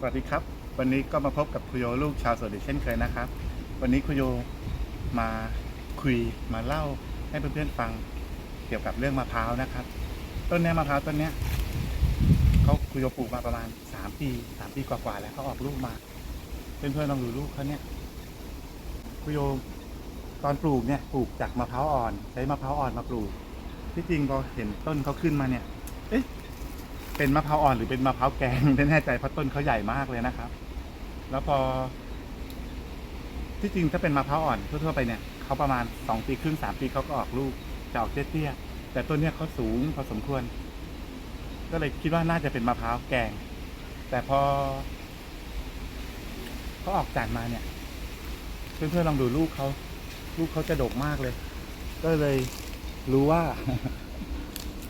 สวัสดีครับ วันนี้ก็มาพบกับคุโยลูกชาวสวนอีกเช่นเคยนะครับ วันนี้คุโยมาคุยมาเล่าให้เพื่อนๆฟังเกี่ยวกับเรื่องมะพร้าวนะครับ ต้นเนี้ยมะพร้าวต้นเนี้ยเขาคุโยปลูกมาประมาณสามปีสามปีกว่าๆแล้วเขาออกลูกมา เพื่อนๆลองดูลูกเขาเนี่ยคุโยตอนปลูกเนี่ยปลูกจากมะพร้าวอ่อน ใช้มะพร้าวอ่อนมาปลูก ที่จริงพอเห็นต้นเขาขึ้นมาเนี่ย เอ๊ะ เป็นมะพร้าวอ่อนหรือเป็นมะพร้าวแกงไม่แน่ใจเพราะต้นเขาใหญ่มากเลยนะครับ แล้วพอ ที่จริงถ้าเป็นมะพร้าวอ่อนทั่วๆไปเนี่ยเขาประมาณสองปีครึ่งสามปีเขาก็ออกลูกจะออกเตี้ยๆแต่ต้นเนี้ยเขาสูงพอสมควร ก็เลยคิดว่าน่าจะเป็นมะพร้าวแกง แต่พอเขาออกจากมาเนี่ยเพื่อนๆลองดูลูกเขาลูกเขาจะดกมากเลย ก็เลยรู้ว่า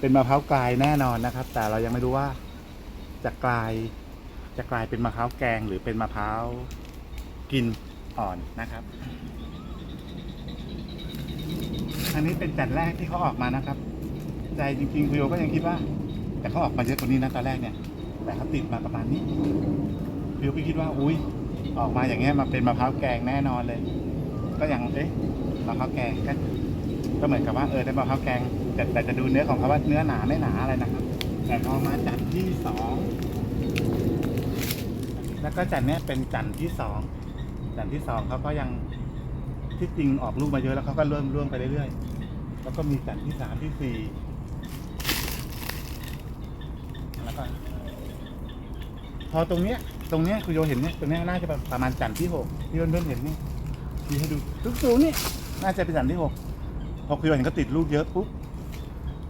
เป็นมะพร้าวกลายแน่นอนนะครับ แต่เรายังไม่รู้ว่าจะกลายจะกลายเป็นมะพร้าวแกงหรือเป็นมะพร้าวกินอ่อนนะครับ อันนี้เป็นจันแรกที่เขาออกมานะครับ ใจจริงๆคุโยก็ยังคิดว่า แต่เขาออกมาเยอะกว่านี้นะตอนแรกเนี่ย แต่เขาติดมาประมาณนี้คุโยก็คิดว่าอุ้ยออกมาอย่างเงี้ยมาเป็นมะพร้าวแกงแน่นอนเลย ก็ยังเอ๊ะมะพร้าวแกงก็ ก็เหมือนกับว่าเออได้มะพร้าวแกงแต่แต่จะดูเนื้อของเขาว่าเนื้อหนาไม่หนาอะไรนะครับ แต่พอมาจันทร์ที่สองแล้วก็จันทร์เนี้ยเป็นจันทร์ที่สองจันทร์ที่สองเขาก็ยังที่จริงออกลูกมาเยอะแล้วเขาก็เริ่มร่วงไปเรื่อยๆแล้วก็มีจันทร์ที่สามที่สี่แล้วก็พอตรงเนี้ย ตรงเนี้ยคุณโยเห็นเนี่ยตรงเนี้ยน่าจะประมาณจันทร์ที่หกที่เพื่อนๆเห็นนี่ดีให้ดูสูงๆนี่น่าจะเป็นจันทร์ที่หก พอคุณโยเห็นก็ติดลูกเยอะปุ๊บ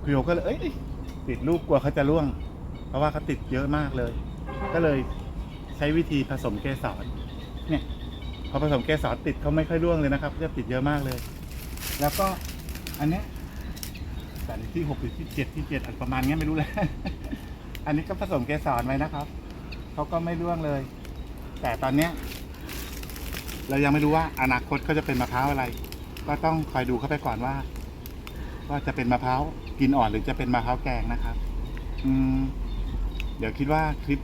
คุณโยก็เลยเอ้ยติดลูกกลัวเขาจะร่วง เพราะว่าเขาติดเยอะมากเลย ก็เลยใช้วิธีผสมเกสรเนี่ยพอผสมเกสรติดเขาไม่ค่อยร่วงเลยนะครับจะติดเยอะมากเลย แล้วก็อันเนี้ยแต่ที่หกหรือที่เจ็ดที่เจ็ดอันประมาณเนี้ยไม่รู้เลยอันนี้ก็ผสมเกสรไว้นะครับเขาก็ไม่ร่วงเลย แต่ตอนเนี้ยเรายังไม่รู้ว่าอนาคตเขาจะเป็นมะพร้าวอะไร ก็ต้องคอยดูเข้าไปก่อนว่า ว่าจะเป็นมะพร้าวกินอ่อนหรือจะเป็นมะพร้าวแกงนะครับ อืม เดี๋ยวคิดว่าคลิป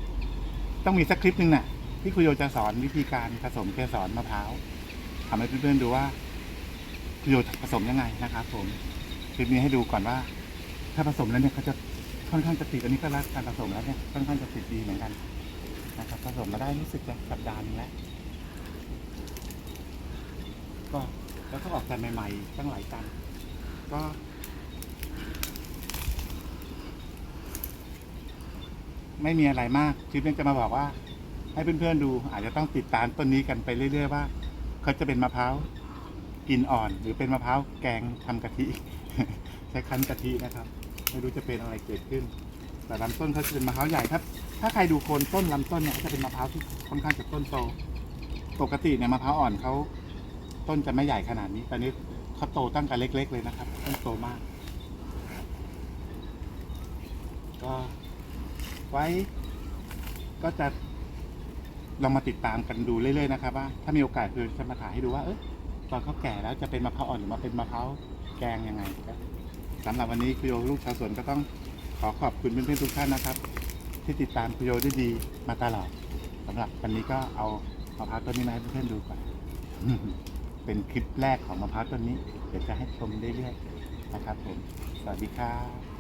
ต้องมีสักคลิปหนึ่งน่ะที่คุยโยจะสอนวิธีการผสมเกสรมะพร้าวทำให้เพื่อนๆดูว่าคุยโยผสมยังไงนะครับ ผมคลิปนี้ให้ดูก่อนว่า ถ้าผสมแล้วเนี่ยเขาจะค่อนข้างจะติดอันนี้ก็รักการผสมแล้วเนี่ยค่อนข้างจะติดดีเหมือนกันนะครับผสมมาได้รู้สึกจะสัปดาห์นึงแล้วก็ แล้วก็ออกกันใหม่ๆตั้งหลายตันก็ไม่มีอะไรมากคลิปนี้จะมาบอกว่า ให้เพื่อนๆดู อาจจะต้องติดตามต้นนี้กันไปเรื่อย ๆ ว่าเขาจะเป็นมะพร้าวกินอ่อน หรือเป็นมะพร้าวแกงทำกะทิใช้คั้นกะทินะครับ ไม่รู้จะเป็นอะไรเกิดขึ้น แต่ลำต้นเขาจะเป็นมะพร้าวใหญ่ครับ ถ้าใครดูโคนต้นลำต้นเนี่ยเขาจะเป็นมะพร้าวที่ค่อนข้างจะต้นโต ปกติเนี่ยมะพร้าวอ่อนเขา ต้นจะไม่ใหญ่ขนาดนี้ตอนนี้เขาโตตั้งแต่เล็ก ๆ เลยนะครับต้นโตมาก ก็ไว้ก็จะลองมาติดตามกันดูเรื่อยๆนะครับว่าถ้ามีโอกาสคือจะมาถ่ายให้ดูว่าเออตอนเขาแก่แล้วจะเป็นมะพร้าวอ่อนหรือมาเป็นมะพร้าวแกงยังไงครับสำหรับวันนี้คุโยลูกชาวสวนก็ต้องขอขอบคุณเพื่อนๆทุกท่านนะครับ ที่ติดตามคุโยได้ดีมาตลอดสำหรับวันนี้ก็เอามะพร้าวต้นนี้มาให้เพื่อนๆดูก่อน เป็นคลิปแรกของมะพร้าวต้นนี้ เดี๋ยวจะให้ชมเรื่อยๆนะครับผม สวัสดีครับ